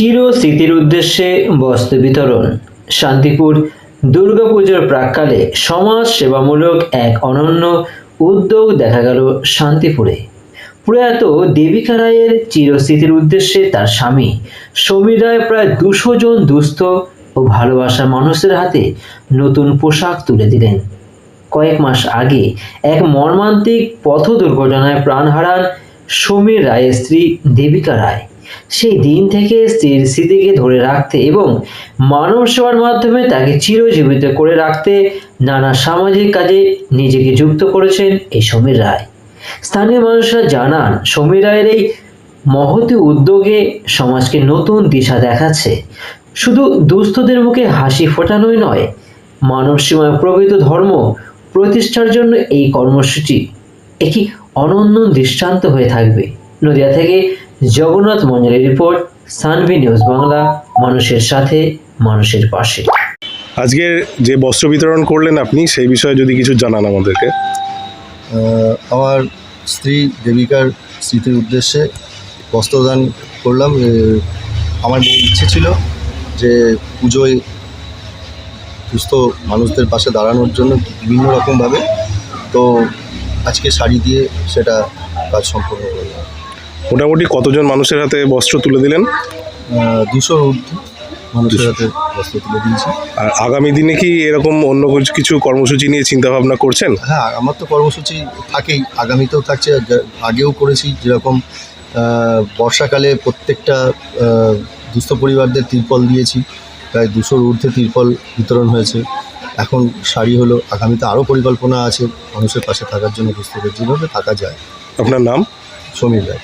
চির স্মৃতির উদ্দেশ্যে বস্ত্র বিতরণ। শান্তিপুর দুর্গাপুজোর প্রাককালে সমাজ সেবামূলক এক অনন্য উদ্যোগ দেখা গেল শান্তিপুরে। প্রয়াত দেবিকা রায়ের চিরস্মৃতির উদ্দেশ্যে তার স্বামী সমীর রায় প্রায় দুশো জন দুস্থ ও ভালোবাসার মানুষের হাতে নতুন পোশাক তুলে দিলেন। কয়েক মাস আগে এক মর্মান্তিক পথ দুর্ঘটনায় প্রাণ হারান সমীর রায়ের স্ত্রী দেবিকা রায়। সেই দিন থেকে স্ত্রীর স্মৃতিকে ধরে রাখতে এবং মানব সেবার মাধ্যমে তাকে চিরজীবিত করে রাখতে নানা সামাজিক কাজে নিজেকে যুক্ত করেছেন এই সমীর রায়। স্থানীয় মানুষরা জানান, সমীর রায়ের এই মহতি উদ্যোগে সমাজকে নতুন দিশা দেখাচ্ছে। শুধু দুস্থদের মুখে হাসি ফোটানোই নয়, মানব সীমায় প্রকৃত ধর্ম প্রতিষ্ঠার জন্য এই কর্মসূচি একটি অনন্য দৃষ্টান্ত হয়ে থাকবে। নদিয়া থেকে জগন্নাথ মঞ্জলের রিপোর্ট সানভি নিউজ বাংলা মানুষের সাথে মানুষের পাশে। আজকের যে বস্ত্র বিতরণ করলেন আপনি সেই বিষয়ে যদি কিছু জানান আমাদেরকে। আমার স্ত্রী দেবিকার স্মৃতির উদ্দেশ্যে বস্ত্রদান করলাম। আমার মেয়ের ইচ্ছে ছিল যে পুজোয় সুস্থ মানুষদের পাশে দাঁড়ানোর জন্য বিভিন্ন রকমভাবে। তো আজকে শাড়ি দিয়ে সেটা কাজ সম্পন্ন করলাম। মোটামুটি কতজন মানুষের হাতে বস্ত্র তুলে দিলেন? ঊর্ধ্বে মানুষের হাতে বস্ত্র তুলে দিয়েছি। আর আগামী দিনে কি এরকম অন্য কিছু- কর্মসূচি নিয়ে চিন্তা ভাবনা করছেন? হ্যাঁ আমার তো কর্মসূচি থাকেই আগামীতেও থাকছে। আগেও করেছি যেরকম বর্ষাকালে প্রত্যেকটা দুস্থ পরিবারদের তিরপল দিয়েছি। প্রায় দুশোর ঊর্ধ্বে তিরপল বিতরণ হয়েছে। এখন শাড়ি হলো আগামীতে আরও পরিকল্পনা আছে মানুষের পাশে থাকার জন্য দুস্থদের যেভাবে থাকা যায়। আপনার নাম? সমীর রায়।